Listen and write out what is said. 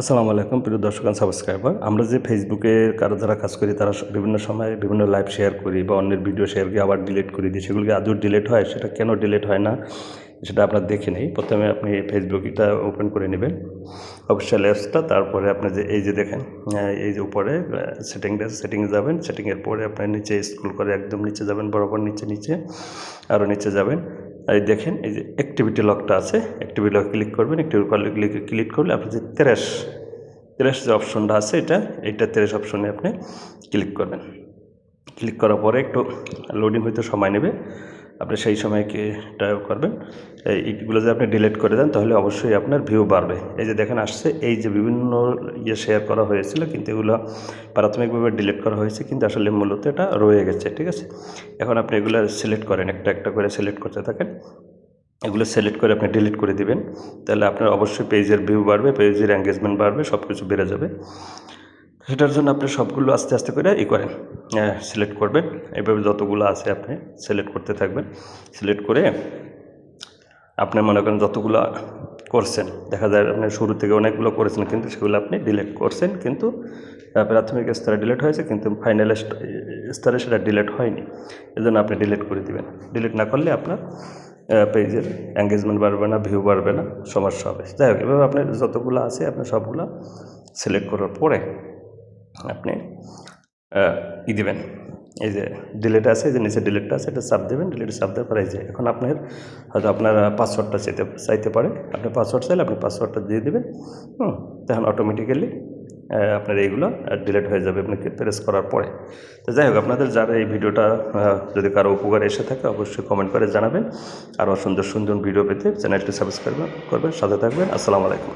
আসসালামু আলাইকুম, প্রিয় দর্শক সাবস্ক্রাইবার আমরা যে ফেসবুকে কারও যারা কাজ করি, তারা বিভিন্ন সময় বিভিন্ন লাইভ শেয়ার করি বা অন্যের ভিডিও শেয়ার করি আবার ডিলিট করে দিই। সেগুলোকে আদৌ ডিলিট হয়? সেটা কেন ডিলিট হয় না? সেটা আপনার দেখে নেই। প্রথমে আপনি ফেসবুকটা ওপেন করে নেবেন। অফিসিয়াল অ্যাপসটা তারপরে আপনি যে, এই যে দেখেন এই যে উপরে সেটিংটা সেটিংয়ে যাবেন। সেটিংয়ের পরে আপনার নিচে স্ক্রল করে একদম নিচে যাবেন, বরাবর নিচে নিচে, আরও নিচে যাবেন। এই দেখেন, এই যে অ্যাক্টিভিটি লকটা আছে অ্যাক্টিভিটি লক ক্লিক করবেন অ্যাক্টিভিটি লক ক্লিক করলে আপনি যে তেরাশ তেরাশ যে অপশনটা আছে এটা, এইটা তেরাশ অপশনে আপনি ক্লিক করবেন। ক্লিক করার পরে একটু লোডিং হইতে সময় নেবে। আপনি সেই সময় কি এটা করবেন। এই এইগুলো যদি আপনি ডিলিট করে দেন, তাহলে অবশ্যই আপনার ভিউ বাড়বে। এই যে দেখেন আসছে, এই যে বিভিন্ন ইয়ে শেয়ার করা হয়েছিল, কিন্তু এগুলো প্রাথমিকভাবে ডিলিট করা হয়েছে, কিন্তু আসলে মূলত এটা রয়ে গেছে, ঠিক আছে? এখন আপনি এগুলো সিলেক্ট করেন, একটা একটা করে সিলেক্ট করতে থাকেন। এগুলো সিলেক্ট করে আপনি ডিলিট করে দিবেন। তাহলে আপনার অবশ্যই পেজের ভিউ বাড়বে পেজের এঙ্গেজমেন্ট বাড়বে সব কিছু বেড়ে যাবে। সেটার জন্য আপনি সবগুলো আস্তে আস্তে করে ই করেন সিলেক্ট করবেন। এভাবে যতগুলো আছে আপনি সিলেক্ট করতে থাকবেন। সিলেক্ট করে আপনি মনে করেন যতগুলো করছেন, দেখা যায় আপনি শুরু থেকে অনেকগুলো করেছেন কিন্তু সেগুলো আপনি ডিলেট করছেন কিন্তু প্রাথমিক স্তরে ডিলেট হয়েছে কিন্তু ফাইনাল স্তরে সেটা ডিলেট হয়নি। এজন্য আপনি ডিলেট করে দিবেন। ডিলিট না করলে আপনার পেজের এঙ্গেজমেন্ট বাড়বে না ভিউ বাড়বে না, সমস্যা হবে। যাই হোক, এভাবে আপনার যতগুলো আছে আপনি সবগুলো সিলেক্ট করার পরে আপনি ই দেবেন। এই যে ডিলেট আছে, এই যে নিচে ডিলেটটা আছে, এটা চাপ দেবেন ডিলেট চাপ দেওয়ার পরে এই যে এখন আপনার হয়তো আপনার পাসওয়ার্ডটা চাইতে চাইতে পারে। আপনি পাসওয়ার্ড চাইলে আপনি পাসওয়ার্ডটা দিয়ে দেবেন, হুম, তখন অটোমেটিক্যালি আপনার এইগুলো ডিলেট হয়ে যাবে আপনাকে প্রেস করার পরে। তো যাই হোক, আপনাদের যারা এই ভিডিওটা যদি কারও উপকার এসে থাকে, অবশ্যই কমেন্ট করে জানাবেন। আরও সুন্দর সুন্দর ভিডিও পেতে চ্যানেলটি সাবস্ক্রাইব করবেন, সাথে থাকবেন। আসসালামু আলাইকুম।